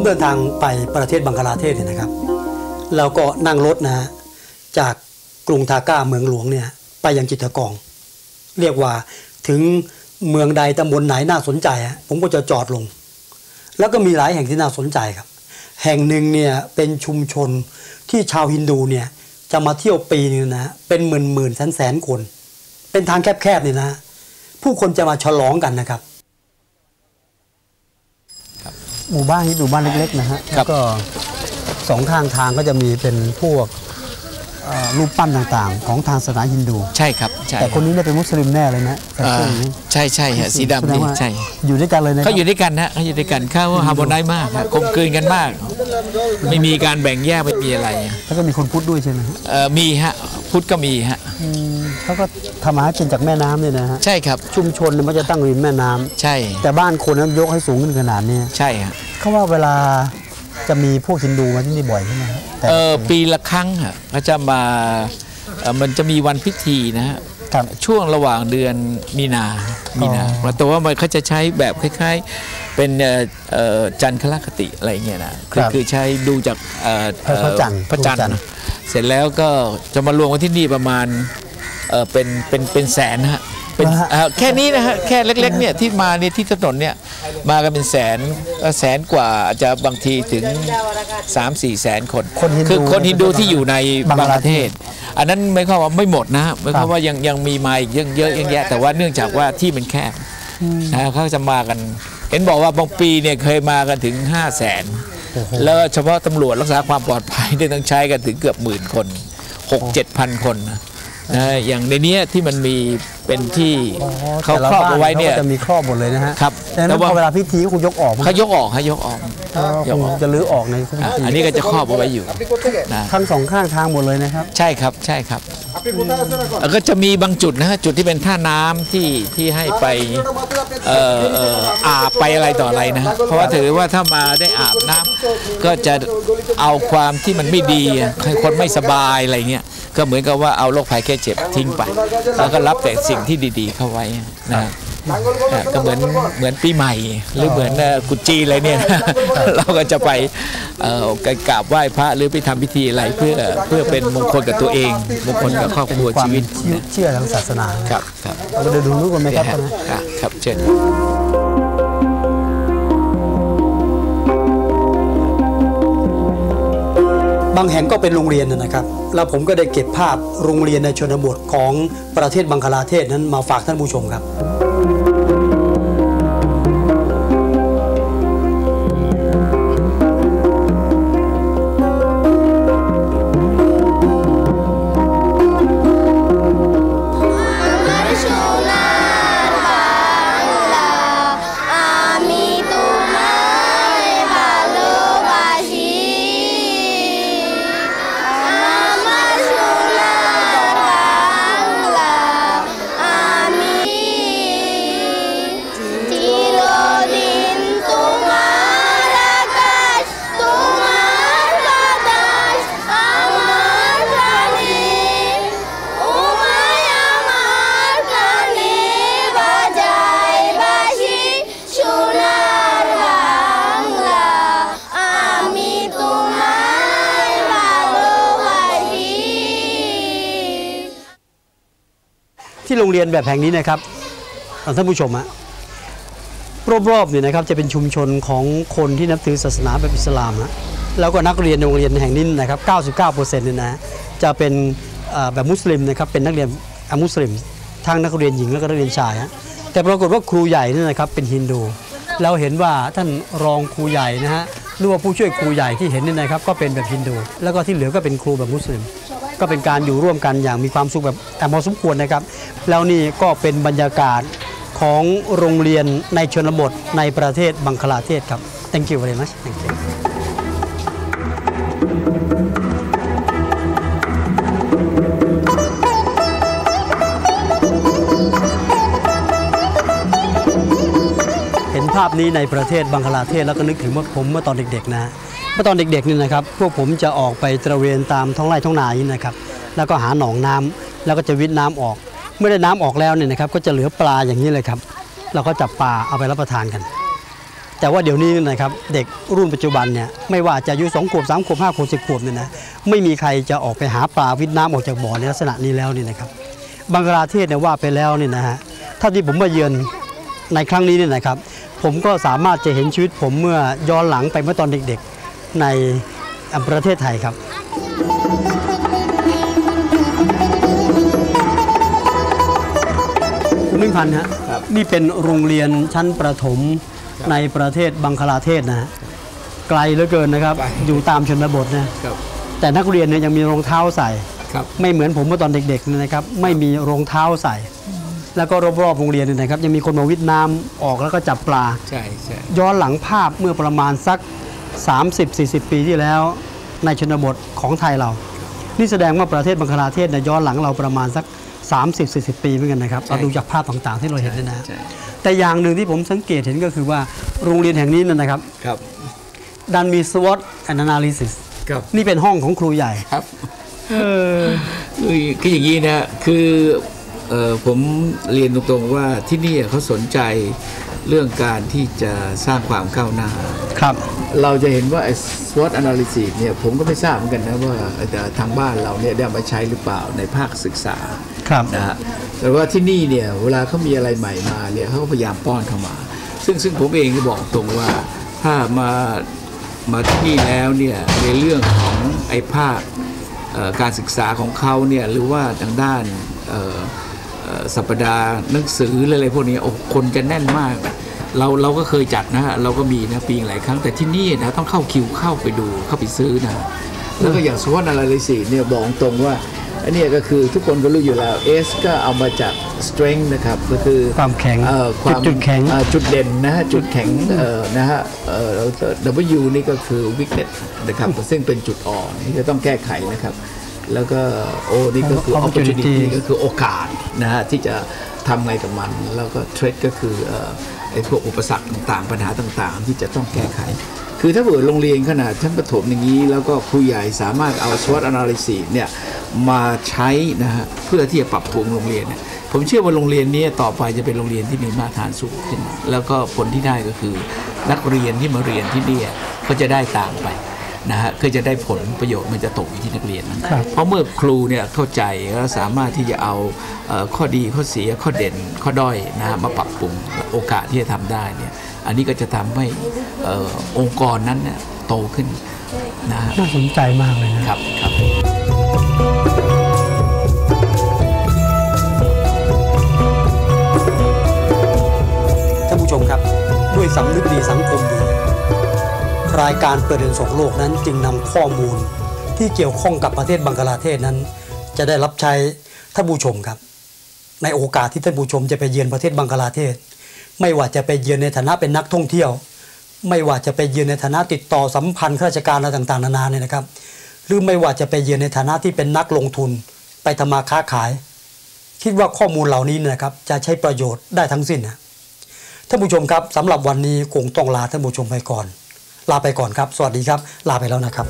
ผมเดินทางไปประเทศบังกลาเทศเนี่ยนะครับแล้วก็นั่งรถนะจากกรุงทาก้าเมืองหลวงเนี่ยไปยังจิตรกอง เรียกว่าถึงเมืองใดตำบลไหนน่าสนใจ ผมก็จะจอดลง แล้วก็มีหลายแห่งที่น่าสนใจครับ แห่งหนึ่งเนี่ยเป็นชุมชนที่ชาวฮินดูเนี่ยจะมาเที่ยวปีนึงนะเป็นหมื่นหมื่นแสนแสนคน เป็นทางแคบๆเนี่ยนะ ผู้คนจะมาฉลองกันนะครับ หมู่บ้านนี้หมู่บ้านเล็กๆนะฮะครัแล้วบก็สองข้างทางก็จะมีเป็นพวกเอ่อรูปปั้นต่างๆ ของทางศาสนาฮินดู ใช่ครับใช่แต่คนนี้เนี่ยเป็นมุสลิมแน่เลยนะแต่อ่าคนนี้ใช่ใช่ฮะสีดำแสนี่ว่าใช่อยู่ด้วยกันเลยนะคเขารับอยู่ด้วยกันนะเขาอยู่ด้วยกันเขาฮาร์โมไนซ์มากฮะกลมกลืนกันมาก ไม่มีการแบ่งแยกไม่มีอะไรแล้วก็มีคนพุทธด้วยใช่ไหมฮะ เอ่อมีฮะ พุทธก็มีฮะอืมเขาก็ทำอาหารกินจากแม่น้ำเนี่ยนะฮะใช่ครับ ชุมชนเนี่ยมันจะตั้งริมแม่น้ำใช่แต่บ้านคนนั้นยกให้สูงขึ้นขนาดนี้ใช่ฮะเขาว่าเวลาจะมีพวกฮินดูมาที่นี่บ่อยใช่ไหมฮะแต่เออปีละครั้งฮะเขาจะมาเอ่อมันจะมีวันพิธีนะฮะ ครับ ช่วงระหว่างเดือนมีนา มีนาอ๋อแต่ว่ามันเขาจะใช้แบบคล้ายๆ เป็นเอ่อเอ่อจันทรคติอะไรเงี้ยนะคืครับคือใช้ดูจากเอ่อพระจันทร์พระจันทพระจันทร์ร์เสร็จแล้วก็จะมารวมกันที่นี่ประมาณเอ่อเป็นเป็นเป็นแสนนะฮะเป็นเหรอฮะเอ่อแค่นี้นะฮะแค่เล็กๆเนี่ยที่มาเนี่ยที่ถนนเนี่ยมากันเป็นแสนเอ่อแสนกว่าอาจจะบางทีถึง 3 4 แสนคนคนฮินดูคือคนฮินดูที่อยู่ในบังบางกปลาระเทเทศศอันนั้นไม่เข้ามว่าไม่หมดนะฮะไม่เข้าครัมบว่ายังยังมีมาอีกเยอะเยอะแยะแต่ว่าเนื่องจากว่าที่มันแคบนะเขาจะมากัน เห็นบอกว่าบางปีเนี่ยเคยมากันถึง 5 0 0แสนโอ้โหแล้วเฉพาะตำรวจรักษาความปลอดภัยเนี่ยต้องใช้กันถึงเกือบหมื่นคน 6 7พันคนนะ นะอย่างในเนี้ยที่มันมีเป็นที่อ๋อเขาแต่ละครอบบ้เอาไว้เนี่ยขาก็จะมีครอบหมดเลยนะฮะครับแต่นั้นแต่ว่าพอเวลาพิธีก็คงยกออกมั้งเขายกออกเขายกออกอ๋อยกคออกงจะลื้อออกในพิอะธีอันนี้ก็จะครอบเอาไว้อยู่นะทั้งสองข้างทางหมดเลยนะครับ ใช่ครับใช่ครับเอ่อก็จะมีบางจุดนะฮะจุดที่เป็นท่าน้ำที่ที่ให้ไปเอ่อเอ่ออาบไปอะไรต่ออะไรนะฮะเพราะว่าถือว่าถ้ามาได้อาบน้ำก็จะเอาความที่มันไม่ดีอะให้คนไม่สบายอะไรเงี้ย ก็เหมือนกับว่าเอาโรคภัยแค่เจ็บทิ้งไป แล้วก็รับแต่สิ่งที่ดีๆเข้าไว้นะฮะอะก็เหมือนเหมือนปีใหม่ หรือเหมือนเอ่อกุจีอะไรเนี่ยเราก็จะไปเอ่อกราบไหว้พระหรือไปทำพิธีอะไรเพื่อเพื่อเป็นมงคลกับตัวเอง มงคลกับครอบครัวความชีวิตเชื่อเชื่อทางศาสนาครับครับเราก็เดินดูนู้นกันไหมครับตอนนี้ครับครับเชิญางแห่งก็เป็นโรงเรียนนะครับ แล้วผมก็ได้เก็บภาพโรงเรียนในชนบทของประเทศบังคลาเทศนั้นมาฝากท่านผู้ชมครับ โรงเรียนแบบแห่งนี้นะครับท่านผู้ชมฮะรอบๆเนี่ยนะครับจะเป็นชุมชนของคนที่นับถือศาสนาแบบอิสลามฮะแล้วก็นักเรียนโรงเรียนแห่งนี้นะครับ 99%เนี่ยนะจะเป็นแบบมุสลิมนะครับเป็นนักเรียนอามุสลิมทั้งนักเรียนหญิงแล้วก็นักเรียนชายฮะแต่ปรากฏว่าครูใหญ่นี่นะครับเป็นฮินดู เราเห็นว่าท่านรองครูใหญ่นะฮะหรือว่าผู้ช่วยครูใหญ่ที่เห็นนี่นะครับก็เป็นแบบฮินดู แล้วก็ที่เหลือก็เป็นครูแบบมุสลิม ก็เป็นการอยู่ร่วมกันอย่างมีความสุขแบบแต่พอสมควรนะครับ แล้วนี่ก็เป็นบรรยากาศของโรงเรียนในชนบทในประเทศบังคลาเทศครับ thank you very much thank you เห็นภาพนี้ในประเทศบังคลาเทศแล้วก็นึกถึงว่าผมเมื่อตอนเด็กๆนะ เมื่อตอนเด็กๆนี่นะครับ พวกผมจะออกไปตระเวนตามท้องไร่ท้องนานี่นะครับ แล้วก็หาหนองน้ำแล้วก็จะวิทน้ำออก เมื่อได้น้ำออกแล้วเนี่ยนะครับ ก็จะเหลือปลาอย่างนี้เลยครับ เราก็จับปลาเอาไปรับประทานกัน แต่ว่าเดี๋ยวนี้นะครับเด็กรุ่นปัจจุบันเนี่ยไม่ว่าจะอายุสองขวบสามขวบห้าขวบสิบขวบเนี่ยนะไม่มีใครจะออกไปหาปลาวิทน้ำออกจากบ่อในลักษณะนี้แล้วนี่นะครับบังกลาเทศเนี่ยว่าไปแล้วเนี่ยนะฮะถ้าที่ผมมาเยือนในครั้งนี้เนี่ยนะครับ ผมก็สามารถจะเห็นชีวิตผมเมื่อย้อนหลังไปเมื่อตอนเด็กๆ ในประเทศไทยครับคุณมิ่งพันธ์ฮะครับนี่เป็นโรงเรียนชั้นประถมในประเทศบังคลาเทศนะฮะไกลเหลือเกินนะครับไกลอยู่ตามชนบทนะครับแต่นักเรียนเนี่ยยังมีรองเท้าใส่ครับไม่เหมือนผมเมื่อตอนเด็กๆเนี่ยนะครับ ไม่มีรองเท้าใส่ แล้วก็รอบๆโรงเรียนเนี่ยนะครับ ยังมีคนมาวิทย์น้ำออกแล้วก็จับปลาใช่ใช่ย้อนหลังภาพเมื่อประมาณสัก 30-40 ปีที่แล้วในชนบทของไทยเรา นี่แสดงว่าประเทศบังคลาเทศเนี่ยย้อนหลังเราประมาณสัก 30-40 ปีเหมือนกันนะครับ เราดูจากภาพต่างๆที่เราเห็นเนี่ยนะใช่แต่อย่างหนึ่งที่ผมสังเกตเห็นก็คือว่าโรงเรียนแห่งนี้นะนะครับครับดันมี SWOT analysis ครับนี่เป็นห้องของครูใหญ่ครับเออคือคืออย่างนี้นะคือเอ่อผมเรียนตรงๆว่าที่นี่เขาสนใจเรื่องการที่จะสร้างความก้าวหน้าครับ เราจะเห็นว่าไอ้ SWOT analysis เนี่ยผมก็ไม่ทราบเหมือนกันนะว่าแต่ทางบ้านเราเนี่ยได้เอามาใช้หรือเปล่าในภาคศึกษาครับนะฮะแต่ว่าที่นี่เนี่ยเวลาเขามีอะไรใหม่มาเนี่ยเขาก็พยายามป้อนเข้ามา ซึ่งซึ่งผมเองก็บอกตรงว่าถ้ามามาที่นี่แล้วเนี่ยในเรื่องของไอ้ภาคเอ่อการศึกษาของเขาเนี่ยหรือว่าทางด้านเอ่อเอ่อสัปดาห์หนังสืออะไรพวกนี้โอ้คนจะแน่นมากนะ เราเราก็เคยจัดนะฮะเราก็มีนะปีหลายครั้งแต่ที่นี่นะต้องเข้าคิวเข้าไปดูเข้าไปซื้อนะแล้วก็อย่างสวอตอนาลิซิสเนี่ยบอกตรงว่าอันเนี้ยก็คือทุกคนก็รู้อยู่แล้ว S ก็เอามาจาก strength นะครับก็คือความแข็งเอ่อความจุดแข็งเอ่อจุดเด่นนะฮะจุดแข็งเอ่อนะฮะเอ่อ W นี่ก็คือ weakness นะครับซึ่งเป็นจุดอ่อนที่จะต้องแก้ไขนะครับ แล้วก็ O นี่ก็คือ Opportunity opportunity ก็คือโอกาสนะฮะที่จะทำไงกับมัน แล้วก็ threat ก็คือเอ่อ ไอ้พวกอุปสรรคต่างๆ ปัญหาต่างๆ ที่จะต้องแก้ไข คือถ้าเกิดโรงเรียนขนาดชั้นประถมอย่างนี้ แล้วก็ครูใหญ่สามารถเอาสวอตอนาลิซีเนี่ยมาใช้นะฮะเพื่อที่จะปรับปรุงโรงเรียนเนี่ยผมเชื่อว่าโรงเรียนนี้ต่อไปจะเป็นโรงเรียนที่มีมาตรฐานสูงขึ้น แล้วก็ผลที่ได้ก็คือ นักเรียนที่มาเรียนที่นี่ก็จะได้ต่างไป นะฮะก็จะได้ผลประโยชน์มันจะตกอยู่ที่นักเรียนนั้นครับเพราะเมื่อครูเนี่ยเข้าใจแล้วสามารถที่จะเอาเอ่อข้อดีข้อเสียข้อเด่นข้อด้อยนะฮะมาปรับปรุงโอกาสที่จะทำได้เนี่ยอันนี้ก็จะทำให้เอ่อองค์กรนั้นเนี่ยโตขึ้นนะฮะน่าสนใจมากเลยนะครับครับท่านผู้ชมครับ ด้วยสำนึกดีสังคมดี รายการเปิดเดินสองโลกนั้นจึงนำข้อมูลที่เกี่ยวข้องกับประเทศบังกลาเทศนั้น จะได้รับใช้ท่านผู้ชมครับ ในโอกาสที่ท่านผู้ชมจะไปเยือนประเทศบังกลาเทศ ไม่ว่าจะไปเยือนในฐานะเป็นนักท่องเที่ยว ไม่ว่าจะไปเยือนในฐานะติดต่อสัมพันธ์ข้าราชการอะไรต่างๆนานาเนี่ยนะครับ หรือไม่ว่าจะไปเยือนในฐานะที่เป็นนักลงทุน ไปทำมาค้าขาย คิดว่าข้อมูลเหล่านี้เนยนะครับจะใช้ประโยชน์ได้ทั้งสิ้นนะท่านผู้ชมครับสำหรับวันนี้คงต้องลาท่านผู้ชมไปก่อน ลาไปก่อนครับ สวัสดีครับ ลาไปแล้วนะครับ